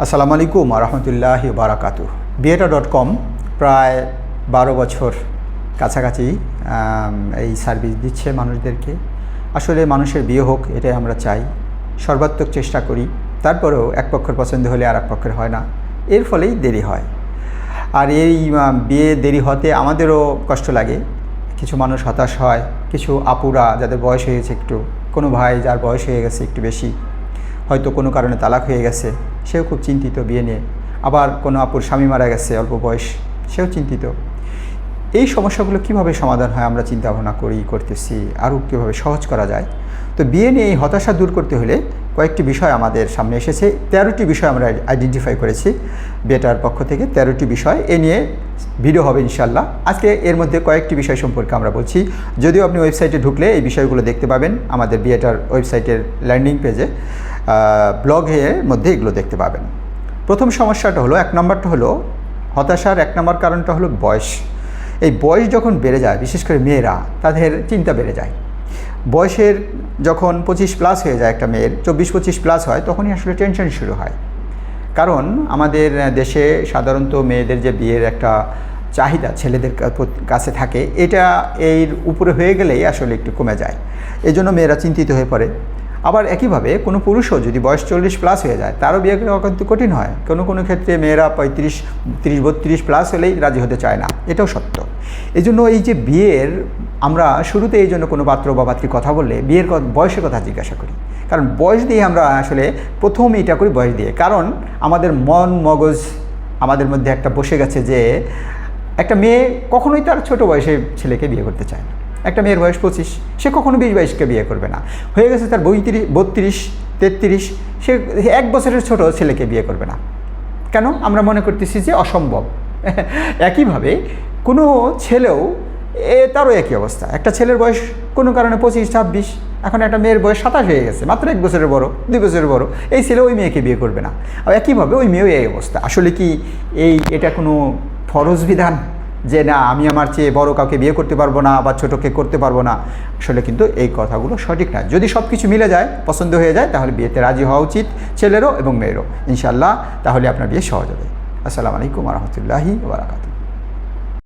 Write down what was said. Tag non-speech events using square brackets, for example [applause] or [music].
আসসালামু আলাইকুম রহমতুল্লাহি বারাকাতু বিয়েটা ডট কম প্রায় বারো বছর কাছাকাছি এই সার্ভিস দিচ্ছে মানুষদেরকে। আসলে মানুষের বিয়ে হোক, এটাই আমরা চাই। সর্বাত্মক চেষ্টা করি। তারপরেও এক পক্ষের পছন্দ হলে আর এক পক্ষের হয় না। এর ফলেই দেরি হয়। আর এই বিয়ে দেরি হতে আমাদেরও কষ্ট লাগে। কিছু মানুষ হতাশ হয়, কিছু আপুরা যাদের বয়স হয়ে গেছে একটু। কোনো ভাই যার বয়স হয়ে গেছে একটু বেশি। হয়তো কোনো কারণে তালাক হয়ে গেছে। সেও খুব চিন্তিত বিয়ে নিয়ে। আবার কোনো আপুর স্বামী মারা গেছে, অল্প বয়স। সেও চিন্তিত। এই সমস্যাগুলো কীভাবে সমাধান হয় আমরা চিন্তা ভাবনা করি, করতেছি, আরও কীভাবে সহজ করা যায়? তো বিয়ে নিয়ে এই হতাশা দূর করতে হলে কয়েকটি বিষয় আমাদের সামনে এসেছে। তেরোটি বিষয় আমরা আইডেন্টিফাই করেছি। বেটার পক্ষ থেকে তেরোটি বিষয় এ নিয়ে ভিডিও হবে ইনশাল্লাহ আজকে এর মধ্যে কয়েকটি বিষয় সম্পর্কে আমরা বলছি। যদিও আপনি ওয়েবসাইটে ঢুকলে এই বিষয়গুলো দেখতে পাবেন আমাদের বিয়েটার ওয়েবসাইটের ল্যান্ডিং পেজে ব্লগের মধ্যে এগুলো দেখতে পাবেন। প্রথম সমস্যাটা হলো, এক নম্বরটা হলো, হতাশার এক নম্বর কারণটা হলো বয়স। এই বয়স যখন বেড়ে যায়, বিশেষ করে মেয়েরা, তাদের চিন্তা বেড়ে যায়। বয়সের যখন পঁচিশ প্লাস হয়ে যায় একটা মেয়ের, চব্বিশ পঁচিশ প্লাস হয়, তখনই আসলে টেনশন শুরু হয়। কারণ আমাদের দেশে সাধারণত মেয়েদের যে বিয়ের একটা চাহিদা ছেলেদের কাছে থাকে, এটা এর উপরে হয়ে গেলেই আসলে একটু কমে যায়। এই জন্য মেয়েরা চিন্তিত হয়ে পড়ে। আবার একইভাবে কোনো পুরুষও যদি বয়স চল্লিশ প্লাস হয়ে যায়, তারও বিয়ে করা কিন্তু কঠিন হয়। কোনো কোনো ক্ষেত্রে মেয়েরা পঁয়ত্রিশ, তিরিশ, বত্রিশ প্লাস হলেই রাজি হতে চায় না। এটাও সত্য। এই জন্য এই যে বিয়ের আমরা শুরুতে এই জন্য কোনো পাত্র বা পাত্রী কথা বললে বিয়ের বয়সের কথা জিজ্ঞাসা করি। কারণ বয়স দিয়ে আমরা আসলে প্রথম এটা করি বয়স দিয়ে। কারণ আমাদের মন, মগজ আমাদের মধ্যে একটা বসে গেছে যে একটা মেয়ে কখনোই তার ছোট বয়সে ছেলেকে বিয়ে করতে চায় না। একটা মেয়ের বয়স পঁচিশ, সে কখনো বিশ বাইশকে বিয়ে করবে না। হয়ে গেছে তার বইত্রিশ বত্রিশ, তেত্রিশ, সে এক বছরের ছোট ছেলেকে বিয়ে করবে না। কেন? আমরা মনে করতেছি যে অসম্ভব। [laughs] একইভাবে কোনো ছেলেও এ, তারও একই অবস্থা। একটা ছেলের বয়স কোনো কারণে পঁচিশ, ছাব্বিশ, এখন একটা মেয়ের বয়স সাতাশ হয়ে গেছে, মাত্র এক বছরের বড়, দুই বছরের বড়। এই ছেলে ওই মেয়েকে বিয়ে করবে না। আর একইভাবে ওই মেয়েও এই অবস্থা। আসলে কি এই এটা কোনো ফরজ বিধান যে না, আমি আমার চেয়ে বড় কাউকে বিয়ে করতে পারব না বা ছোটোকে করতে পারব না? আসলে কিন্তু এই কথাগুলো সঠিক না। যদি সব কিছু মিলে যায়, পছন্দ হয়ে যায়, তাহলে বিয়েতে রাজি হওয়া উচিত ছেলেরও এবং মেয়েরও। ইনশাল্লাহ তাহলে আপনার বিয়ে সহজ হবে। আসসালামু আলাইকুম রহমতুল্লাহি বারাকাতু